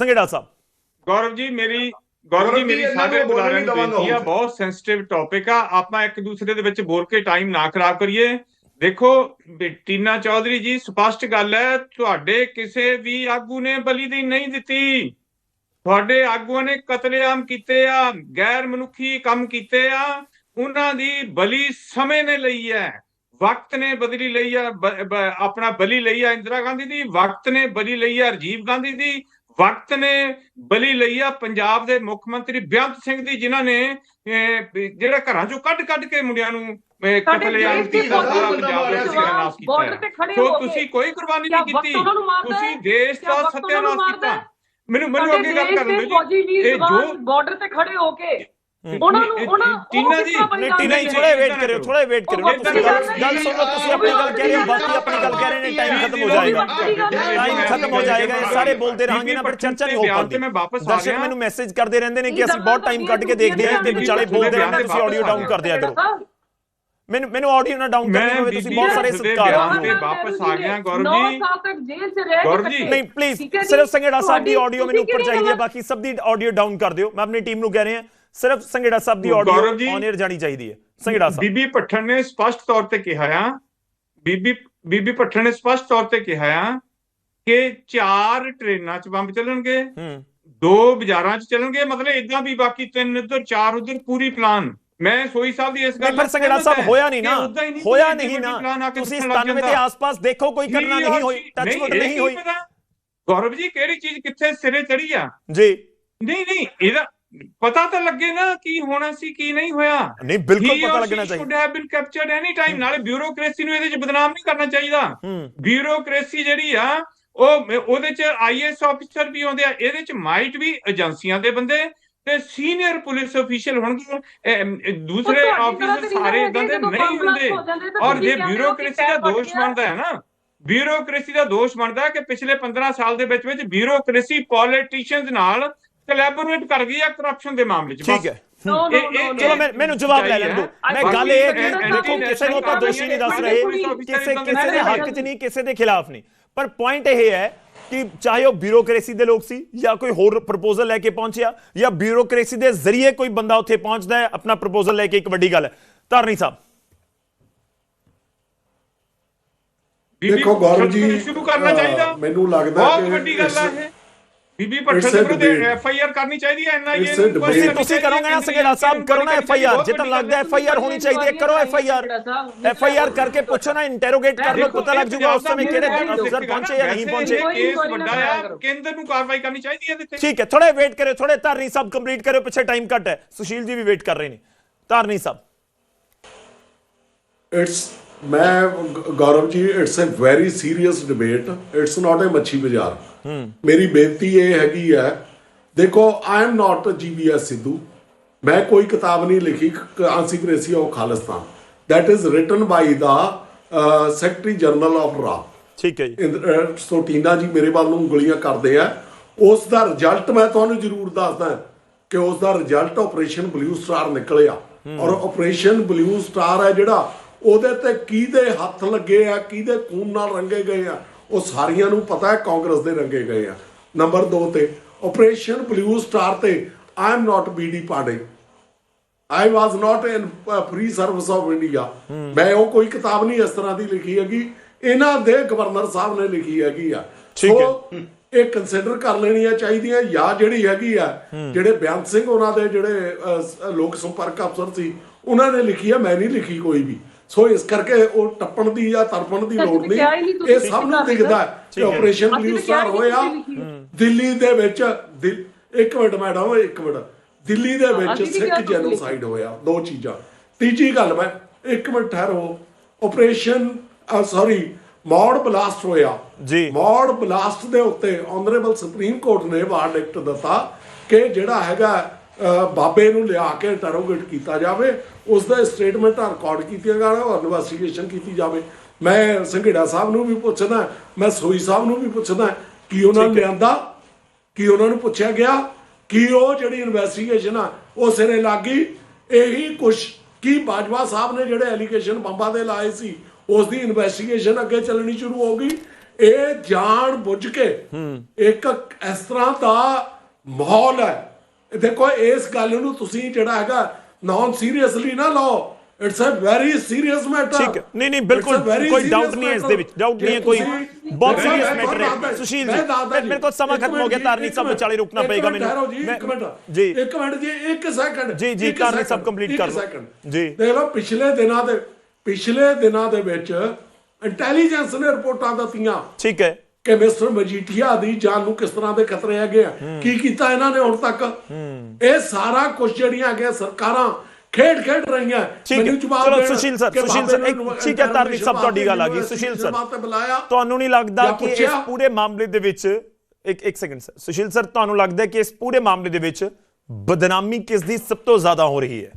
ਸੰਗੇੜਾ ਸਾਹਿਬ। ਗੌਰਵ ਜੀ ਮੇਰੀ ਗੌਰਵ ਜੀ ਮੇਰੀ ਇਹਨਾਂ ਸਾਰੇ ਨੂੰ ਬੇਨਤੀ ਆ। ਬਹੁਤ ਸੈਂਸਿਟਿਵ ਟੌਪਿਕ ਆ। ਆਪਾਂ ਇੱਕ ਦੂਸਰੇ ਦੇ ਵਿੱਚ ਬੋਲ ਕੇ ਟਾਈਮ ਨਾ ਖਰਾਬ ਕਰੀਏ। ਦੇਖੋ ਟੀਨਾ ਚੌਧਰੀ ਜੀ ਸਪਸ਼ਟ ਗੱਲ ਹੈ ਤੁਹਾਡੇ ਕਿਸੇ ਵੀ ਆਗੂ ਨੇ ਬਲੀ ਦੀ ਨਹੀਂ ਦਿੱਤੀ। ਤੁਹਾਡੇ ਆਗੂਆਂ ਨੇ ਕਤਲੇਆਮ ਕੀਤੇ ਆ ਗੈਰ ਮਨੁੱਖੀ ਕੰਮ ਕੀਤੇ ਆ। ਉਹਨਾਂ ਦੀ ਬਲੀ ਸਮੇਂ ਨੇ ਲਈ ਹੈ। ਵਕਤ ਨੇ ਬਦਲੀ ਲਈ ਆ ਆਪਣਾ ਬਲੀ ਲਈ ਆ ਇੰਦਰਾ ਗਾਂਧੀ ਦੀ ਵਕਤ ਨੇ ਬਲੀ ਲਈ ਆ ਰਾਜੀਵ ਗਾਂਧੀ ਦੀ। ਵਕਤ ਨੇ ਬਲੀ ਲਈ ਆ ਪੰਜਾਬ ਦੇ ਮੁੱਖ ਮੰਤਰੀ ਬੇਅੰਤ ਸਿੰਘ ਦੀ ਜਿਨ੍ਹਾਂ ਨੇ ਜਿਹੜਾ ਘਰਾਂ ਚੋਂ ਕੱਢ ਕੱਢ ਕੇ ਮੁੰਡਿਆਂ ਨੂੰ ਕਤਲੇਆਮ ਦੇ ਫੌਜੀ ਪੰਜਾਬ ਦਾ ਸਤਿਆਨਾਸ਼ ਕੀਤਾ ਸੋ ਤੁਸੀਂ ਕੋਈ ਕੁਰਬਾਨੀ ਨਹੀਂ ਕੀਤੀ ਤੁਸੀਂ? ਦੇਸ਼ ਦਾ ਸਤਿਆਨਾਸ਼ ਕੀਤਾ? ਮੈਨੂੰ ਮੈਨੂੰ ਅੱਗੇ ਗੱਲ ਕਰਨ ਦਿਓ ਜੀ ਇਹ ਬਾਰਡਰ ਤੇ ਖੜੇ ਹੋ ਕੇ। ਉਹਨਾਂ ਨੂੰ ਉਹਨਾਂ ਟੀਨਾ ਜੀ, ਟੀਨਾ ਜੀ? ਥੋੜੇ ਵੇਟ ਕਰਿਓ ਥੋੜੇ ਵੇਟ ਕਰਿਓ। ਤੁਸੀਂ ਗੱਲ ਸੁਣੋ ਤੁਸੀਂ ਆਪਣੀ ਗੱਲ ਕਹਿ ਰਹੇ ਹੋ ਬਾਕੀ ਆਪਣੀ ਗੱਲ ਕਹਿ ਰਹੇ ਨੇ ਟਾਈਮ ਖਤਮ ਹੋ ਜਾਏਗਾ। ਟਾਈਮ ਖਤਮ ਹੋ ਜਾਏਗਾ ਇਹ ਸਾਰੇ ਬੋਲਦੇ ਰਹਾਂਗੇ ਨਾ ਫਿਰ ਚਰਚਾ ਨਹੀਂ ਹੋ ਪਾਉਂਦੀ। ਤੇ ਮੈਂ ਵਾਪਸ ਆ ਦਰਸ਼ਕ ਗਿਆ। ਮੈਨੂੰ ਮੈਸੇਜ ਕਰਦੇ ਰਹਿੰਦੇ ਨੇ ਕਿ ਅਸੀਂ ਬਹੁਤ ਟਾਈਮ ਕੱਢ ਕੇ ਦੇਖਦੇ ਹਾਂ ਤੇ ਵਿਚਾਲੇ ਬੋਲਦੇ ਰਹਿੰਦੇ ਤੁਸੀਂ ਆਡੀਓ ਡਾਊਨ ਕਰ। ਦਿਆ ਕਰੋ ਮੈਨੂੰ ਮੈਨੂੰ ਆਡੀਓ ਨਾ ਡਾਊਨ ਕਰਨੀ ਹੋਵੇ ਤੁਸੀਂ ਬਹੁਤ ਸਾਰੇ ਸਤਿਕਾਰ ਦਿਓ ਤੇ ਵਾਪਸ ਆ ਗਿਆ ਗੌਰਵ ਜੀ। ਸਾਲ ਤੱਕ ਜੇਲ੍ਹ 'ਚ ਰਹਿ ਗੌਰਵ ਜੀ। ਨਹੀਂ ਪਲੀਜ਼ ਹੈ। ਸਿਰਫ ਸੰਗੇੜਾ ਸਾਹਿਬ ਦੀ ਆਡੀਓ ਮੈਨੂੰ ਉੱਪਰ ਚਾਹੀਦੀ ਹੈ ਬਾਕੀ ਸਭ ਦੀ ਆਡੀਓ ਡਾਊਨ ਕਰ ਦਿਓ। ਮੈਂ ਆਪਣੀ ਟੀਮ ਨੂੰ ਕਹਿ ਰਿਹਾ। ਸਿਰਫ ਸੰਗੇੜਾ ਸਾਹਿਬ ਦੀ ਆਡੀਓ। ਔਨ 에ਅਰ ਜਾਣੀ ਚਾਹੀਦੀ ਹੈ ਸੰਗੇੜਾ ਸਾਹਿਬ। ਬੀਬੀ ਪੱਠਣ ਨੇ ਸਪਸ਼ਟ ਤੌਰ ਤੇ ਕਿਹਾ ਆ ਬੀਬੀ ਬੀਬੀ ਪੱਠਣ ਨੇ ਸਪਸ਼ਟ ਤੌਰ ਤੇ ਕਿਹਾ ਆ ਕਿ ਚਾਰ ਟ੍ਰੇਨਾਂ 'ਚ ਬੰਬ ਚੱਲਣਗੇ ਹੂੰ। ਦੋ ਬਾਜ਼ਾਰਾਂ 'ਚ ਚੱਲਣਗੇ ਮਤਲਬ ਇਦਾਂ ਵੀ ਬਾਕੀ ਤਿੰਨ ਇੱਧਰ ਚਾਰ ਉੱਧਰ ਪੂਰੀ ਪਲਾਨ ਮੈਂ ਸੋਈ ਸਾਹਿਬ ਦੀ ਇਸ ਗੱਲ ਪਰ ਸੰਗੜਾ ਸਾਹਿਬ ਹੋਇਆ ਨਹੀਂ ਨਾ ਹੋਇਆ ਨਹੀਂ ਨਾ। ਤੁਸੀਂ ਦਿਖਣ ਲੱਗ 97 ਦੇ। ਆਸ-ਪਾਸ ਦੇਖੋ ਕੋਈ ਜੀ, ਨਹੀਂ ਹੋਈ ਟੱਚਵੁੱਡ ਨਹੀਂ ਹੋਈ? ਗੌਰਵ ਜੀ ਕਿਹੜੀ ਚੀਜ਼ ਕਿੱਥੇ ਸਿਰੇ ਚੜੀ ਆ? ਜੀ। ਨਹੀਂ ਨਹੀਂ ਇਹਦਾ ਪਤਾ ਤਾਂ ਲੱਗੇ ਨਾ ਕੀ ਹੋਣਾ ਸੀ ਕੀ ਨਹੀਂ ਹੋਇਆ। ਨਹੀਂ ਬਿਲਕੁਲ ਪਤਾ ਲੱਗਣਾ ਚਾਹੀਦਾ। have been captured any time ਨਾਲੇ ਬਿਊਰੋਕ੍ਰੇਸੀ ਨੂੰ ਇਹਦੇ ਚ ਬਦਨਾਮ ਨਹੀਂ ਕਰਨਾ ਚਾਹੀਦਾ। ਬਿਊਰੋਕ੍ਰੇਸੀ ਜਿਹੜੀ ਆ ਉਹ ਉਹਦੇ ਚ ਆਈਐਸ ਆਫੀਸਰ ਵੀ ਆਉਂਦੇ ਆ ਇਹਦੇ ਚ ਮਾਈਟ ਵੀ ਏਜੰਸੀਆਂ ਦੇ ਬੰਦੇ ਤੇ ਸੀਨੀਅਰ ਪੁਲਿਸ ਅਫੀਸ਼ੀਅਲ ਹੋਣਗੇ। ਦੂਸਰੇ ਆਫੀਸਰ ਸਾਰੇ ਇਦਾਂ ਦੇ ਨਹੀਂ ਹੁੰਦੇ। ਔਰ ਜੇ ਬਿਊਰੋਕ੍ਰੇਸੀ ਦਾ ਦੋਸ਼ ਬਣਦਾ ਹੈ ਨਾ ਬਿਊਰੋਕ੍ਰੇਸੀ ਦਾ ਦੋਸ਼ ਬਣਦਾ ਕਿ ਪਿਛਲੇ 15 ਸਾਲ ਦੇ ਵਿੱਚ ਵਿੱਚ ਬਿਊਰੋਕ੍ਰੇਸੀ ਪੋਲੀਟੀਸ਼ੀਅਨਸ ਨਾਲ ਕੋਲੈਬੋਰੇਟ ਕਰ ਗਈ ਹੈ ਕਰਪਸ਼ਨ ਦੇ ਮਾਮਲੇ 'ਚ। ਠੀਕ ਹੈ. ਚਲੋ ਮੈਂ ਮੈਨੂੰ ਜਵਾਬ ਲੈ ਲੈਣ ਦਿਓ। ਮੈਂ ਗੱਲ ਇਹ ਹੈ ਦੇਖੋ ਕਿਸੇ ਨੂੰ ਆਪਾਂ ਦੋਸ਼ੀ ਨਹੀਂ ਦੱਸ ਰਹੇ ਕਿਸੇ ਕਿਸੇ ਦੇ ਹੱਕ 'ਚ ਨਹੀਂ ਕਿਸੇ ਦੇ ਖਿਲਾਫ ਨਹੀਂ। ਪਰ ਪੁਆਇੰਟ ਇਹ ਹੈ ਕਿ ਚਾਹੇ ਉਹ ਬਿਊਰੋਕ੍ਰੇਸੀ ਦੇ ਲੋਕ ਸੀ ਜਾਂ ਕੋਈ ਹੋਰ ਪ੍ਰਪੋਜ਼ਲ ਲੈ ਕੇ ਪਹੁੰਚਿਆ ਜਾਂ ਬਿਊਰੋਕ੍ਰੇਸੀ ਦੇ ਜ਼ਰੀਏ ਕੋਈ ਬੰਦਾ ਉੱਥੇ ਪਹੁੰਚਦਾ ਹੈ ਆਪਣਾ ਪ੍ਰਪੋਜ਼ਲ ਲੈ ਕੇ ਇੱਕ ਵੱਡੀ ਗੱਲ ਹੈ। ਧਰਨੀ ਸਾਹਿਬ। ਦੇਖੋ ਗੌਰਵ ਜੀ, ਸ਼ੁਰੂ ਕਰਨਾ ਚਾਹੀਦਾ। ਮੈਨੂੰ ਲੱਗਦਾ ਬਹੁਤ ਕਿ ਵੱਡੀ ਗੱਲ ਆ ਇਸ- ਇਹ ਬੀਬੀ it's ਪੱਠਣ a ਦੇ ਵਿਰੁੱਧ debate. ਐਫ ਆਈ ਆਰ ਕਰਨੀ ਚਾਹੀਦੀ ਹੈ ਐਨਆਈਏ It's a debate. ਤੁਸੀਂ ਤੁਸੀਂ ਕਰੋਗੇ ਨਾ ਸੰਗੇੜਾ ਸਾਹਿਬ ਕਰੋ ਨਾ ਐਫ ਆਈ ਆਰ ਜੇ ਤਾਂ ਲੱਗਦਾ ਐਫ ਆਈ ਆਰ ਹੋਣੀ ਚਾਹੀਦੀ ਹੈ ਕਰੋ F I R F I R ਕਰਕੇ ਪੁੱਛੋ ਨਾ ਇੰਟਰੋਗੇਟ ਕਰ ਲਓ ਪਤਾ ਲੱਗ ਜਾਊਗਾ ਉਸ ਸਮੇਂ ਕਿਹੜੇ ਅਫਸਰ ਪਹੁੰਚੇ ਜਾਂ ਨਹੀਂ ਪਹੁੰਚੇ ਕੇਸ ਵੱਡਾ ਆ ਕੇਂਦਰ ਨੂੰ ਕਾਰਵਾਈ ਕਰਨੀ ਚਾਹੀਦੀ ਹੈ ਇਹਦੇ ਤੇ ਠੀਕ ਹੈ ਥੋੜੇ ਵੇਟ ਕਰਿਓ ਥੋੜੇ ਧਰਨੀ ਸਾਹਿਬ ਕੰਪਲੀਟ ਕਰਿਓ ਪਿੱਛੇ ਟਾਈਮ ਘੱਟ ਹੈ ਸੁਸ਼ੀਲ ਜੀ ਵੀ ਵੇਟ ਕਰ ਰਹੇ ਨੇ ਧਰਨੀ ਸਾਹਿਬ ਇਟਸ ਮੈਂ Gaurav ji it's a very serious debate it's not a ਮੱਛੀ ਬਾਜ਼ਾਰ। ਮੇਰੀ ਬੇਨਤੀ ਇਹ ਹੈਗੀ ਹੈ ਦੇਖੋ ਆਈ ਐਮ ਨਾਟ ਜੀਵੀਐਸ ਸਿੱਧੂ। ਮੈਂ ਕੋਈ ਕਿਤਾਬ ਨਹੀਂ ਲਿਖੀ conspiracy of Khalistan. Is written by the uh, secretary general of ਰਾ ਠੀਕ ਹੈ ਜੀ। ਸੋ ਟੀਨਾ ਜੀ ਮੇਰੇ ਵੱਲ ਨੂੰ ਉਂਗਲੀਆਂ ਕਰਦੇ ਆ। ਉਸ ਦਾ ਰਿਜ਼ਲਟ ਮੈਂ ਤੁਹਾਨੂੰ ਜ਼ਰੂਰ ਦੱਸਦਾ ਕਿ ਉਸ ਦਾ ਰਿਜ਼ਲਟ ਆਪਰੇਸ਼ਨ ਬਲੂ ਸਟਾਰ ਨਿਕਲਿਆ। ਔਰ ਆਪਰੇਸ਼ਨ ਬਲੂ ਸਟਾਰ ਹੈ ਜਿਹੜਾ ਉਹਦੇ ਤੇ ਕਿਹਦੇ ਹੱਥ ਲੱਗੇ ਆ ਕਿਹਦੇ ਖੂਨ ਨਾਲ ਰੰਗੇ ਗਏ ਆ ਉਹ ਸਾਰੀਆਂ ਨੂੰ ਪਤਾ ਹੈ ਕਾਂਗਰਸ ਦੇ ਰੰਗੇ ਗਏ ਆ। ਨੰਬਰ 2 ਤੇ ਆਪਰੇਸ਼ਨ ਬਲੂ ਸਟਾਰ ਤੇ ਆਈ ਐਮ ਨਾਟ ਬੀਡੀ ਪਾੜੇ I was not in free service of India ਮੈਂ ਉਹ ਕੋਈ ਕਿਤਾਬ ਨਹੀਂ ਇਸ ਤਰ੍ਹਾਂ ਦੀ ਲਿਖੀ ਹੈਗੀ। ਇਹਨਾਂ ਦੇ ਗਵਰਨਰ ਸਾਹਿਬ ਨੇ ਲਿਖੀ ਹੈਗੀ ਆ। ਠੀਕ ਸੋ ਇਹ ਕੰਸੀਡਰ ਕਰ ਲੈਣੀਆਂ ਚਾਹੀਦੀਆਂ ਜਾਂ ਜਿਹੜੀ ਹੈਗੀ ਆ ਜਿਹੜੇ ਬਿਆਨ ਸਿੰਘ ਉਹਨਾਂ ਦੇ ਜਿਹੜੇ ਲੋਕ ਸੰਪਰਕ ਅਫਸਰ ਸੀ ਉਹਨਾਂ ਨੇ ਲਿਖੀ ਆ ਮੈਂ ਨਹੀਂ ਲਿਖੀ ਕੋਈ ਵੀ। ਸੋ ਇਸ ਕਰਕੇ ਉਹ ਟੱਪਣ ਦੀ ਜਾਂ ਤਰਪਣ ਦੀ ਲੋੜ ਨਹੀਂ। ਇਹ ਸਭ ਨੂੰ ਦਿਖਦਾ ਹੈ। ਆਪਰੇਸ਼ਨ ਬਲੂ ਸਟਾਰ ਹੋਇਆ। ਦਿੱਲੀ ਦੇ ਵਿੱਚ ਦਿਲ- ਇੱਕ ਮਿੰਟ ਮੈਡਮ ਇੱਕ ਮਿੰਟ। ਦਿੱਲੀ ਦੇ ਵਿੱਚ ਸਿੱਖ ਜੈਨੋਸਾਈਡ ਹੋਇਆ ਦੋ ਚੀਜ਼ਾਂ। ਤੀਜੀ ਗੱਲ ਮੈਂ ਇੱਕ ਮਿੰਟ ਠਹਿਰੋ। ਆਪਰੇਸ਼ਨ ਸੌਰੀ ਮੌੜ ਬਲਾਸਟ ਹੋਇਆ। ਜੀ। ਮੌੜ ਬਲਾਸਟ ਦੇ ਉੱਤੇ ਆਨਰੇਬਲ ਸੁਪਰੀਮ ਕੋਰਟ ਨੇ ਵਾਰਡਿਕਟ ਦਿੱਤਾ ਕਿ ਜਿਹੜਾ ਹੈਗਾ ਬਾਬੇ ਨੂੰ ਲਿਆ ਕੇ ਇੰਟਰੋਗੇਟ ਕੀਤਾ ਜਾਵੇ ਉਸ ਦਾ ਸਟੇਟਮੈਂਟਾਂ ਰਿਕਾਰਡ ਕੀਤੀਆਂ ਜਾਣ ਔਰ ਇਨਵੈਸਟੀਗੇਸ਼ਨ ਕੀਤੀ ਜਾਵੇ। ਮੈਂ ਸੰਘੇੜਾ ਸਾਹਿਬ ਨੂੰ ਵੀ ਪੁੱਛਦਾ ਮੈਂ ਸੋਈ ਸਾਹਿਬ ਨੂੰ ਵੀ ਪੁੱਛਦਾ ਕੀ ਉਹਨਾਂ ਨੂੰ ਲਿਆਂਦਾ ਕੀ ਉਹਨਾਂ ਨੂੰ ਪੁੱਛਿਆ ਗਿਆ ਕਿ ਉਹ ਜਿਹੜੀ ਇਨਵੈਸਟੀਗੇਸ਼ਨ ਆ ਉਹ ਸਿਰੇ ਲੱਗੀ ਇਹੀ ਕੁਛ ਕੀ ਬਾਜਵਾ ਸਾਹਿਬ ਨੇ ਜਿਹੜੇ ਐਲੀਗੇਸ਼ਨ ਬੰਬਾਂ ਦੇ ਲਾਏ ਸੀ ਉਸ ਦੀ ਇਨਵੈਸਟੀਗੇਸ਼ਨ ਅੱਗੇ ਚੱਲਣੀ ਸ਼ੁਰੂ ਹੋ ਗਈ। ਇਹ ਜਾਣ ਬੁੱਝ ਕੇ ਇੱਕ ਇਸ ਤਰ੍ਹਾਂ ਦਾ ਮਾਹੌਲ ਹੈ ਦੇਖੋ ਇਸ ਗੱਲ ਨੂੰ ਤੁਸੀਂ ਜਿਹੜਾ ਹੈਗਾ ਨਾਨ ਸੀਰੀਅਸਲੀ ਨਾ ਲਓ it's a very serious matter ਠੀਕ ਹੈ। ਨਹੀਂ, ਨਹੀਂ, ਬਿਲਕੁਲ, ਕੋਈ doubt ਨਹੀਂ ਹੈ ਇਸ ਦੇ ਵਿੱਚ, doubt ਨਹੀਂ ਹੈ ਕੋਈ। ਬਹੁਤ serious matter ਹੈ। ਸੁਸ਼ੀਲ ਜੀ, ਮੇਰੇ ਕੋਲ ਸਮਾਂ ਖਤਮ ਹੋ ਗਿਆ, ਧਾਰਮਿਕ ਸਾਹਿਬ ਵਿਚਾਲੇ ਰੁਕਣਾ ਪਏਗਾ ਮੈਨੂੰ। ਇੱਕ ਮਿੰਟ ਜੀ। ਇੱਕ ਮਿੰਟ ਜੀ ਇੱਕ ਸੈਕਿੰਡ ਜੀ, ਜੀ, ਧਾਰਮਿਕ ਸਾਹਿਬ ਇੱਕ ਕਰ ਲਓ। ਜੀ। ਦੇਖ ਲਓ ਪਿਛਲੇ ਦਿਨਾਂ ਦੇ ਪਿਛਲੇ ਦਿਨਾਂ ਦੇ ਵਿੱਚ ਇੰਟੈਲੀਜੈਂਸ ਨੇ ਰਿਪੋਰਟਾਂ ਦਿੱਤੀਆਂ ਠੀਕ ਹੈ ਕਿ ਮਿਸਟਰ ਮਜੀਠੀਆ ਦੀ ਜਾਨ ਨੂੰ ਕਿਸ ਤਰ੍ਹਾਂ ਦੇ ਖਤਰੇ ਹੈਗੇ ਆ? ਕੀ ਕੀਤਾ ਇਹਨਾਂ ਨੇ ਹੁਣ ਤੱਕ? ਇਹ ਸਾਰਾ ਕੁਝ ਜਿਹੜੀਆਂ ਹੈਗੀਆਂ ਸਰਕਾਰਾਂ ਖੇਡ ਖੇਡ ਰਹੀਆਂ। ਹੈ। ਜਵਾਬ ਦੇਣ ਸੁਸ਼ੀਲ ਸਰ, ਸੁਸ਼ੀਲ ਸਰ, ਇੱਕ- ਠੀਕ ਹੈ, ਧਾਰਮਿਕ ਸਾਹਿਬ, ਤੁਹਾਡੀ ਗੱਲ ਆ ਗਈ, ਸੁਸ਼ੀਲ ਸਰ। ਤੁਹਾਨੂੰ ਨਹੀਂ ਲੱਗਦਾ ਕਿ ਇਸ? ਪੂਰੇ ਮਾਮਲੇ ਦੇ ਵਿੱਚ ਇੱਕ ਇੱਕ ਸੈਕਿੰਡ ਸਰ ਸੁਸ਼ੀਲ ਸਰ ਤੁਹਾਨੂੰ ਲੱਗਦਾ ਕਿ ਇਸ ਪੂਰੇ ਮਾਮਲੇ ਦੇ ਵਿੱਚ ਬਦਨਾਮੀ ਕਿਸ ਦੀ ਸਭ ਤੋਂ ਜ਼ਿਆਦਾ ਹੋ ਰਹੀ ਹੈ?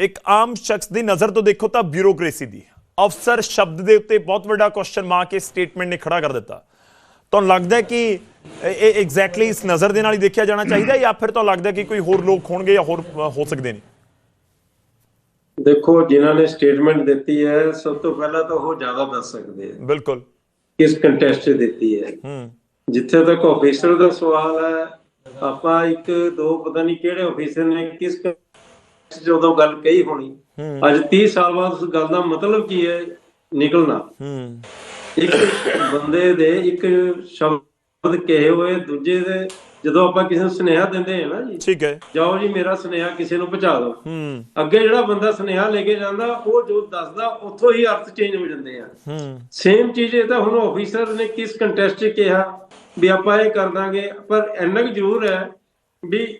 ਇੱਕ ਆਮ ਸ਼ਖਸ ਦੀ ਨਜ਼ਰ ਤੋਂ ਦੇਖੋ ਤਾਂ ਬਿਊਰੋਕ੍ਰੇਸੀ ਦੀ। ਅਫਸਰ ਸ਼ਬਦ ਦੇ ਉੱਤੇ ਬਹੁਤ ਵੱਡਾ ਕੁਐਸਚਨ ਮਾਰਕ ਇਸ ਸਟੇਟਮੈਂਟ ਨੇ ਖੜਾ ਕਰ ਦਿੱਤਾ। ਤੁਹਾਨੂੰ ਲੱਗਦਾ ਕਿ ਇਹ- ਐਗਜ਼ੈਕਟਲੀ ਇਸ ਨਜ਼ਰ ਦੇ ਨਾਲ ਹੀ ਦੇਖਿਆ ਜਾਣਾ ਚਾਹੀਦਾ ਜਾਂ ਫਿਰ ਤੁਹਾਨੂੰ ਲੱਗਦਾ ਕਿ ਕੋਈ ਹੋਰ ਲੋਕ ਹੋਣਗੇ ਜਾਂ ਹੋਰ ਹੋ ਸਕਦੇ ਨੇ? ਦੇਖੋ ਜਿਨ੍ਹਾਂ ਨੇ ਸਟੇਟਮੈਂਟ ਦਿੱਤੀ ਹੈ ਸਭ ਤੋਂ ਪਹਿਲਾਂ ਤਾਂ ਉਹ ਜ਼ਿਆਦਾ ਦੱਸ ਸਕਦੇ ਆ ਬਿਲਕੁਲ। ਕਿਸ ਕੰਟੈਸਟ 'ਚ ਦਿੱਤੀ ਹੈ। ਹੂੰ। ਜਿੱਥੇ ਤੱਕ ਆਫੀਸਰ ਦਾ ਸਵਾਲ ਹੈ ਆਪਾਂ ਇੱਕ ਦੋ ਪਤਾ ਨਹੀਂ ਕਿਹੜੇ ਆਫੀਸਰ ਨੇ ਕਿਸ ਜਦੋਂ ਗੱਲ ਕਹੀ ਹੋਣੀ ਅੱਜ 30 ਸਾਲ ਬਾਅਦ ਉਸ ਗੱਲ ਦਾ ਮਤਲਬ ਕੀ ਹੈ ਨਿਕਲਣਾ। ਹੂੰ। ਇੱਕ ਬੰਦੇ ਦੇ ਇੱਕ ਸ਼ਬਦ ਕਹੇ ਹੋਏ ਦੂਜੇ ਦੇ ਜਦੋਂ ਆਪਾਂ ਕਿਸੇ ਨੂੰ ਸੁਨੇਹਾ ਦਿੰਦੇ ਹਾਂ ਨਾ ਜੀ ਠੀਕ ਹੈ। ਜਾਓ ਜੀ ਮੇਰਾ ਸੁਨੇਹਾ ਕਿਸੇ ਨੂੰ ਪਹੁੰਚਾ ਦਿਓ। ਹੂੰ। ਅੱਗੇ ਜਿਹੜਾ ਬੰਦਾ ਸੁਨੇਹਾ ਲੈ ਕੇ ਜਾਂਦਾ ਉਹ ਜੋ ਦੱਸਦਾ ਉੱਥੋਂ ਹੀ ਅਰਥ ਚੇਂਜ ਹੋ ਜਾਂਦੇ ਆ। ਹੂੰ। ਸੇਮ ਚੀਜ਼ ਇਹ ਤਾਂ ਹੁਣ ਆਫੀਸਰ ਨੇ ਕਿਸ ਕੰਟੈਸਟ 'ਚ ਕਿਹਾ ਵੀ ਆਪਾਂ ਇਹ ਕਰ ਦਾਂਗੇ ਪਰ ਇੰਨਾ ਕੁ ਜ਼ਰੂਰ ਹੈ ਵੀ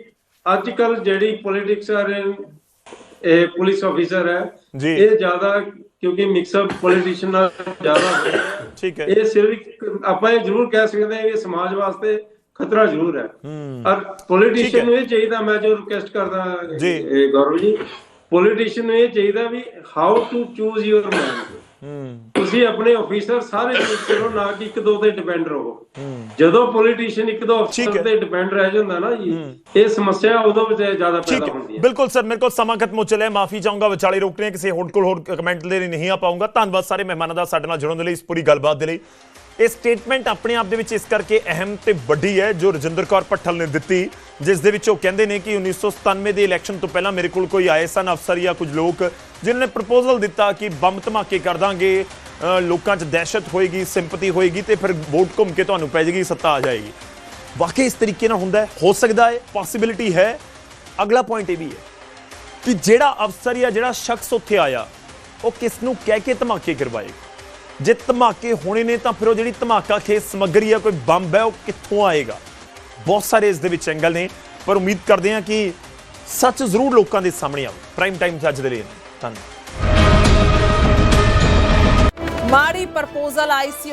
ਅੱਜ ਕੱਲ ਜਿਹੜੀ ਪੋਲਿਟਿਕਸ ਆ ਰਹੇ ਇਹ ਪੁਲਿਸ ਆਫੀਸਰ ਹੈ। ਇਹ ਜ਼ਿਆਦਾ ਕਿਉਂਕਿ ਮਿਕਸ ਅਪ ਪੋਲੀਟੀਸ਼ੀਅਨ ਨਾਲ ਜ਼ਿਆਦਾ। ਠੀਕ ਹੈ ਇਹ ਸਿਰਫ ਆਪਾਂ ਇਹ ਜ਼ਰੂਰ ਕਹਿ ਸਕਦੇ ਹਾਂ ਕਿ ਸਮਾਜ ਵਾਸਤੇ ਖਤਰਾ ਜ਼ਰੂਰ ਹੈ ਔਰ ਪੋਲੀਟੀਸ਼ੀਅਨ ਨੂੰ ਇਹ ਚਾਹੀਦਾ ਮੈਂ ਜੋ ਰਿਕੁਐਸਟ ਕਰਦਾ ਜੀ। ਇਹ ਗੌਰਵ ਜੀ ਪੋਲੀਟੀਸ਼ੀਅਨ ਨੂੰ ਇਹ ਚਾਹੀਦਾ ਵੀ how to choose your man ਤੁਸੀਂ ਆਪਣੇ ਆਫੀਸਰ ਸਾਰੇ ਕਰੋ ਨਾ ਕਿ ਇੱਕ ਦੋ ਤੇ ਡਿਪੈਂਡ ਰਹੋ। ਜਦੋਂ ਪੋਲੀਟੀਸ਼ੀਅਨ ਇੱਕ ਦੋ। ਅਫਸਰ ਤੇ ਡਿਪੈਂਡ ਰਹਿ ਜਾਂਦਾ ਨਾ ਜੀ ਇਹ ਸਮੱਸਿਆ ਉਦੋਂ ਵਿੱਚ ਜ਼ਿਆਦਾ ਪੈਦਾ ਹੁੰਦੀ ਹੈ। ਬਿਲਕੁਲ ਸਰ ਮੇਰੇ ਕੋਲ ਸਮਾਂ ਖਤਮ ਹੋ ਚੱਲਿਆ ਮਾਫੀ ਚਾਹੂੰਗਾ ਵਿਚਾਲੇ ਰੋਕ ਰਹੇ ਕਿਸੇ ਹੋਰ ਕੋਲ ਹੋਰ ਕਮੈਂਟ ਦੇ ਲਈ ਨਹੀਂ ਆ ਪਾਉਂਗਾ ਧੰਨਵਾਦ ਸਾਰੇ ਮਹਿਮਾਨਾਂ ਦਾ ਸਾਡੇ ਨਾਲ ਜੁੜਨ ਦੇ ਲਈ ਇਸ ਪੂਰੀ ਗੱਲਬਾਤ ਦੇ ਲਈ। ਇਹ ਸਟੇਟਮੈਂਟ ਆਪਣੇ ਆਪ ਦੇ ਵਿੱਚ ਇਸ ਕਰਕੇ ਅਹਿਮ ਤੇ ਵੱਡੀ ਹੈ ਜੋ ਰਜਿੰਦਰ ਕੌਰ ਪੱਠਲ ਨੇ ਦਿੱਤੀ। ਜਿਸ ਦੇ ਵਿੱਚ ਉਹ ਕਹਿੰਦੇ ਨੇ ਕਿ 1997 ਦੇ ਇਲੈਕਸ਼ਨ ਤੋਂ ਪਹਿਲਾਂ ਮੇਰੇ ਕੋਲ ਕੋਈ ਆਏ ਸਨ ਅਫਸਰ ਜਾਂ ਕੁਝ ਲੋਕ। ਜਿਨ੍ਹਾਂ ਨੇ ਪ੍ਰਪੋਜ਼ਲ ਦਿੱਤਾ ਕਿ ਬੰਬ ਧਮਾਕੇ ਕਰ ਦਾਂਗੇ ਲੋਕਾਂ 'ਚ ਦਹਿਸ਼ਤ ਹੋਏਗੀ ਸਿੰਪਥੀ ਹੋਏਗੀ ਤੇ ਫਿਰ ਵੋਟ ਘੁੰਮ ਕੇ ਤੁਹਾਨੂੰ ਪੈ ਜਾਏਗੀ ਸੱਤਾ ਆ ਜਾਏਗੀ। ਵਾਕਈ ਇਸ ਤਰੀਕੇ ਨਾਲ ਹੁੰਦਾ ਹੈ? ਹੋ ਸਕਦਾ ਹੈ? ਪੋਸਿਬਿਲਿਟੀ ਹੈ। ਅਗਲਾ ਪੁਆਇੰਟ ਇਹ ਵੀ ਹੈ ਕਿ ਜਿਹੜਾ ਅਫਸਰ ਜਾਂ ਜਿਹੜਾ ਸ਼ਖਸ ਉੱਥੇ ਆਇਆ, ਉਹ ਕਿਸ ਨੂੰ ਕਹਿ ਕੇ ਧਮਾਕੇ ਕਰਵਾਏਗਾ ਜੇ ਧਮਾਕੇ ਹੋਣੇ ਨੇ ਤਾਂ ਫਿਰ ਉਹ ਜਿਹੜੀ ਧਮਾਕਾ ਖੇਸ ਸਮੱਗਰੀ ਆ, ਕੋਈ ਬੰਬ ਹੈ, ਉਹ ਕਿੱਥੋਂ ਆਏਗਾ? ਬਹੁਤ ਸਾਰੇ ਇਸ ਦੇ ਵਿੱਚ ਐਂਗਲ ਨੇ, ਪਰ ਉਮੀਦ ਕਰਦੇ ਹਾਂ ਕਿ ਸੱਚ ਜ਼ਰੂਰ ਲੋਕਾਂ ਦੇ ਸਾਹਮਣੇ ਆਵੇ ਪ੍ਰਾਈਮ ਟਾਈਮ ਅੱਜ ਦੇ ਲਈ ਧੰਨਵਾਦ। ਮਾੜੀ ਪ੍ਰਪੋਜ਼ਲ ਆਈ ਸੀ